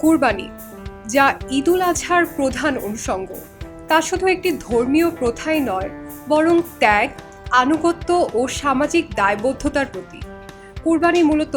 কুরবানি, যা ঈদুল আজহার প্রধান অনুষঙ্গ। তা শুধু একটি ধর্মীয় প্রথাই নয়, বরং ত্যাগ, আনুগত্য ও সামাজিক দায়বদ্ধতার প্রতীক। কুরবানি মূলত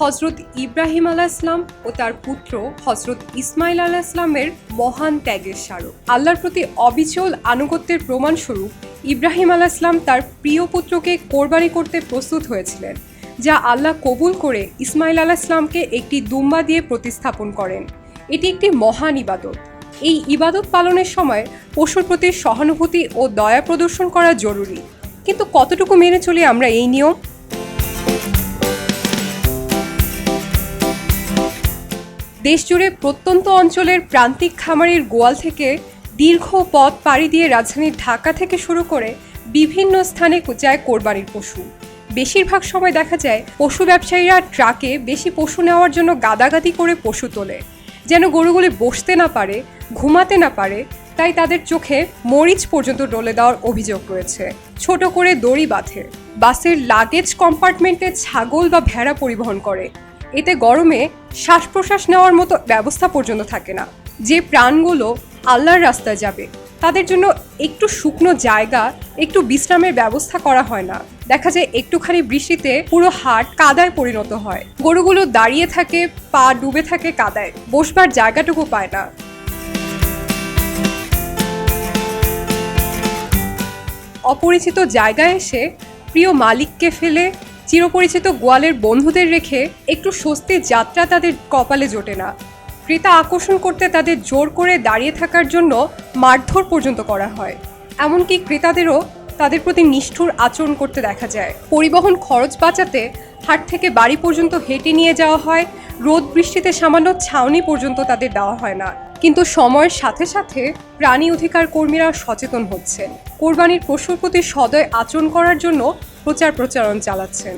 হজরত ইব্রাহিম আলাহ ইসলাম ও তার পুত্র হজরত ইসমাইল আলাহ ইসলামের মহান ত্যাগের স্মারক। আল্লাহর প্রতি অবিচল আনুগত্যের প্রমাণস্বরূপ ইব্রাহিম আলাহ ইসলাম তার প্রিয় পুত্রকে কোরবানি করতে প্রস্তুত হয়েছিলেন। যা আল্লাহ কবুল করে ইসমাইল আলাহ ইসলামকে একটি দুম্বা দিয়ে প্রতিস্থাপন করেন। এটি একটি মহান ইবাদত। এই ইবাদত পালনের সময় পশুর প্রতি সহানুভূতি ও দয়া প্রদর্শন করা জরুরি। কিন্তু কতটুকু মেনে চলি আমরা এই নিয়ম? দেশজুড়ে প্রত্যন্ত অঞ্চলের প্রান্তিক খামারের গোয়াল থেকে দীর্ঘ পথ পাড়ি দিয়ে রাজধানী ঢাকা থেকে শুরু করে বিভিন্ন স্থানে যায় কোরবানির পশু। বেশিরভাগ সময় দেখা যায় পশু ব্যবসায়ীরা ট্রাকে বেশি পশু নেওয়ার জন্য গাদাগাদি করে পশু তোলে। যেন গরুগুলি বসতে না পারে, ঘুমাতে না পারে, তাই তাদের চোখে মরিচ পর্যন্ত ডলে দেওয়ার অভিযোগ রয়েছে। ছোট করে দড়ি বাঁধে। বাসের লাগেজ কম্পার্টমেন্টে ছাগল বা ভেড়া পরিবহন করে। এতে গরমে শ্বাস প্রশ্বাস নেওয়ার মতো ব্যবস্থা পর্যন্ত থাকে না। যে প্রাণগুলো আল্লাহর রাস্তায় যাবে, তাদের জন্য একটু শুকনো জায়গা, একটু বিশ্রামের ব্যবস্থা করা হয় না। দেখা যায় একটুখানি বৃষ্টিতে পুরো হাট কাদায় পরিণত হয়। গরুগুলো দাঁড়িয়ে থাকে, পা ডুবে থাকে কাদায়। বসবার জায়গাটুকু পায় না। অপরিচিত জায়গায় এসে প্রিয় মালিককে ফেলে, চিরপরিচিত গোয়ালের বন্ধুদের রেখে একটু স্বস্তির যাত্রা তাদের কপালে জোটে না। ক্রেতা আকর্ষণ করতে তাদের জোর করে দাঁড়িয়ে থাকার জন্য মারধর পর্যন্ত করা হয়। এমনকি ক্রেতাদেরও তাদের প্রতি নিষ্ঠুর আচরণ করতে দেখা যায়। পরিবহন খরচ বাঁচাতে হাট থেকে বাড়ি পর্যন্ত হেঁটে নিয়ে যাওয়া হয়, রোদ বৃষ্টিতে সামান্য ছাউনি পর্যন্ত তাদের দেওয়া হয় না। কিন্তু সময়ের সাথে সাথে প্রাণী অধিকার কর্মীরা সচেতন হচ্ছেন। কোরবানির পশুর প্রতি সদয় আচরণ করার জন্য প্রচার প্রচারণ চালাচ্ছেন।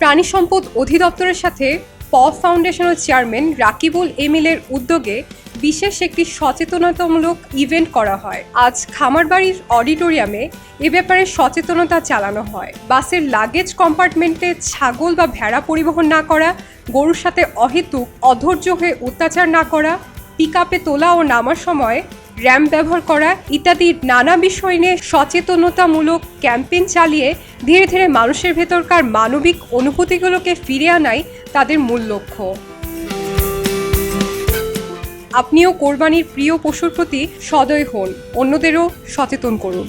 প্রাণী সম্পদ অধিদপ্তরের সাথে প ফাউন্ডেশনের চেয়ারম্যান রাকিবুল এমিলের উদ্যোগে বিশেষ একটি সচেতনতামূলক ইভেন্ট করা হয়। আজ খামারবাড়ির অডিটোরিয়ামে এ ব্যাপারে সচেতনতা চালানো হয়। বাসের লাগেজ কম্পার্টমেন্টে ছাগল বা ভেড়া পরিবহন না করা, গরুর সাথে অহেতুক, অধৈর্য হয়ে অত্যাচার না করা পিক তোলা ও নামার সময় র্যাম্প ব্যবহার করা ইত্যাদি নানা বিষয় নিয়ে সচেতনতামূলক ক্যাম্পেইন চালিয়ে ধীরে ধীরে মানুষের ভেতরকার মানবিক অনুভূতিগুলোকে ফিরে আনাই তাদের মূল লক্ষ্য। আপনিও কোরবানির প্রিয় পশুর প্রতি সদয় হন, অন্যদেরও সচেতন করুন।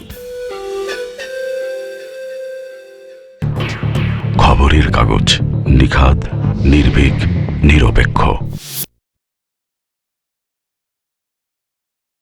খবরের কাগজ নিখাত নির্ভীক, নিরপেক্ষ।